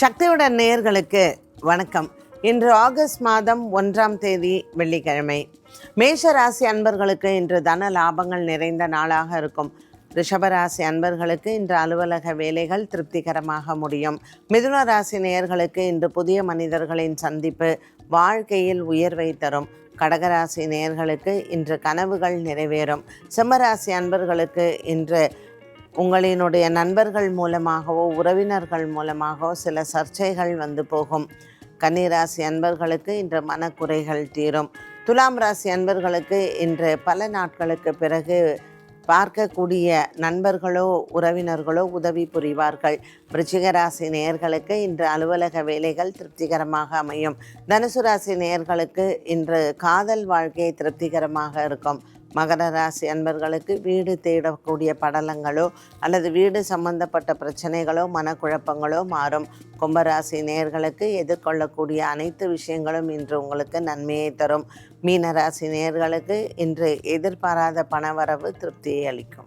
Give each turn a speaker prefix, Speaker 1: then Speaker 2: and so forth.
Speaker 1: சக்தியுடன் நேயர்களுக்கு வணக்கம். இன்று ஆகஸ்ட் மாதம் ஒன்றாம் தேதி வெள்ளிக்கிழமை. மேஷ ராசி அன்பர்களுக்கு இன்று தன லாபங்கள் நிறைந்த நாளாக இருக்கும். ரிஷபராசி அன்பர்களுக்கு இன்று அலுவலக வேலைகள் திருப்திகரமாக முடியும். மிதுன ராசி நேயர்களுக்கு இன்று புதிய மனிதர்களின் சந்திப்பு வாழ்க்கையில் உயர்வை தரும். கடகராசி நேயர்களுக்கு இன்று கனவுகள் நிறைவேறும். சிம்மராசி அன்பர்களுக்கு இன்று உங்களினுடைய நண்பர்கள் மூலமாகவோ உறவினர்கள் மூலமாகவோ சில சர்ச்சைகள் வந்து போகும். கன்னிராசி அன்பர்களுக்கு இன்று மனக்குறைகள் தீரும். துலாம் ராசி அன்பர்களுக்கு இன்று பல நாட்களுக்கு பிறகு பார்க்கக்கூடிய நண்பர்களோ உறவினர்களோ உதவி புரிவார்கள். விருச்சிக ராசி நேயர்களுக்கு இன்று அலுவலக வேலைகள் திருப்திகரமாக அமையும். தனுசு ராசி நேயர்களுக்கு இன்று காதல் வாழ்க்கை திருப்திகரமாக இருக்கும். மகர ராசி அன்பர்களுக்கு வீடு தேடக்கூடிய படலங்களோ அல்லது வீடு சம்பந்தப்பட்ட பிரச்சனைகளோ மனக்குழப்பங்களோ மாறும். கும்பராசி நேர்களுக்கு எதிர்கொள்ளக்கூடிய அனைத்து விஷயங்களும் இன்று உங்களுக்கு நன்மையை தரும். மீனராசி நேர்களுக்கு இன்று எதிர்பாராத பணவரவு திருப்தியை அளிக்கும்.